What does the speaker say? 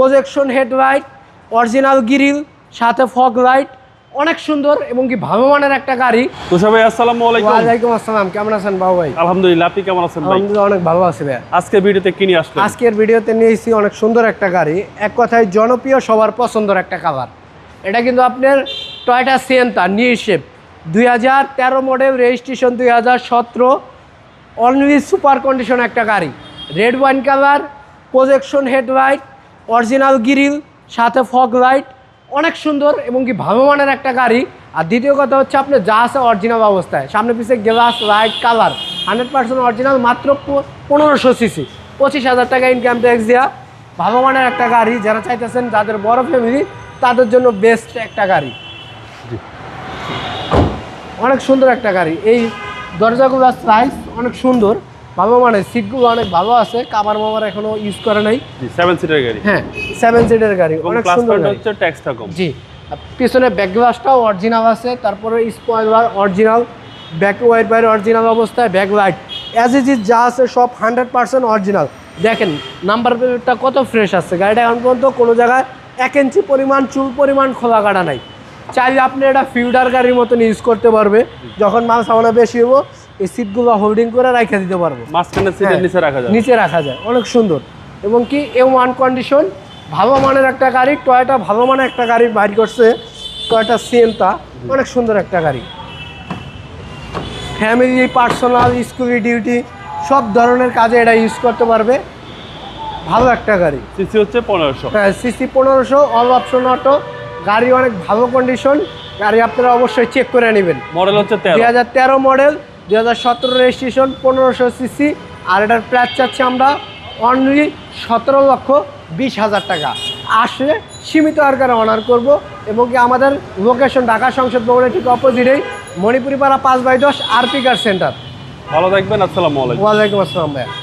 Projection headlight original grill সাথে fog light অনেক সুন্দর এবং কি ভালো মানের একটা গাড়ি। তুষার ভাই আসসালামু আলাইকুম। ওয়ালাইকুম আসসালাম কেমন আছেন বাবু ভাই? আলহামদুলিল্লাহ আপনি কেমন আছেন ভাই? আলহামদুলিল্লাহ অনেক ভালো আছে ভাই আজকে ভিডিওতে কি নিয়ে আসলেন? আজকের ভিডিওতে নিয়ে নিয়েছি অনেক সুন্দর একটা গাড়ি এক কথায় জনপ্রিয় সবার পছন্দের একটা কালার এটা কিন্তু আপনার টয়টা সিয়েন্তা নিউ শেপ দুই হাজার তেরো মডেল রেজিস্ট্রেশন দুই হাজার সতেরো। অনলি সুপার কন্ডিশন একটা গাড়ি। Red wine colour projection headlight original grill সাথে ফগ লাইট অনেক সুন্দর এবং কি ভালো মানের একটা গাড়ি। আর দ্বিতীয় কথা হচ্ছে আপনার যা আছে অরিজিনাল অবস্থায়। সামনে পিছিয়ে glass light colour hundred percent original মাত্র পনেরোশো সিসি পঁচিশ হাজার টাকা ইনকাম ট্যাক্স দেওয়া ভালো মানের একটা গাড়ি যারা চাইতেছেন যাদের বড় ফ্যামিলি তাদের জন্য বেস্ট একটা গাড়ি। অনেক সুন্দর একটা গাড়ি। এই দরজাগুলো সাইজ অনেক সুন্দর। ভালো মানে সিটগুলো অনেক ভালো আছে কাবার মামার এখনও ইউজ করে নাই। সেভেন সিটার গাড়ি। হ্যাঁ সেভেন সিটের গাড়ি অনেক সুন্দর হচ্ছে ট্যাক্সটা কম জি পিছনে ব্যাক গ্লাসটাও অরিজিনাল আছে তারপরে spoiler original back wiper original অবস্থায় back light as is is যা আছে সব হান্ড্রেড পার্সেন্ট অরিজিনাল দেখেন নাম্বার প্লেটটা কত ফ্রেশ আছে। গাড়িটা এখন পর্যন্ত কোনো জায়গায় এক ইঞ্চি পরিমাণ চুল পরিমাণ খোলা কাটা নাই। চাইলে আপনি এটা ফিল্ডার গাড়ির মতন ইউজ করতে পারবে। যখন মাল সামানা বেশি হব এই সিটগুলো হোল্ডিং করে রেখে দিতে পারব। মাঝখানে সিটের হ্যাঁ, নিচে রাখা যায়। নিচে রাখা যায়। অনেক সুন্দর। এবং কি এ ওয়ান কন্ডিশন ভালো মানের একটা গাড়ি টয়টা ভালো মানের একটা গাড়ি বাইর করছে টয়টা সিয়েন্তা অনেক সুন্দর একটা গাড়ি। ফ্যামিলি পার্সোনাল স্কুল ডিউটি সব ধরনের কাজে এটা ইউজ করতে পারবে। ভালো একটা গাড়ি। সিসি হচ্ছে পনেরোশো। হ্যাঁ সিসি পনেরোশো অল অপশন অটো গাড়ি অনেক ভালো কন্ডিশন গাড়ি আপনারা অবশ্যই চেক করে নেবেন। মডেল হচ্ছে দুই হাজার তেরো মডেল দুই হাজার সতেরো রেজিস্ট্রেশন পনেরোশো সিসি আর এটার প্রাইস চাচ্ছি আমরা অনলি সতেরো লক্ষ বিশ হাজার টাকা। আসলে সীমিত আকারে অনার করব এবং কি আমাদের লোকেশন ঢাকা সংসদ ভবনের ঠিক অপোজিটেই মণিপুরি পাড়া পাঁচ বাই দশ আরপি কার সেন্টার ভালো থাকবেন আসসালামু আলাইকুম। ওয়ালাইকুম আসসালাম ভাইয়া।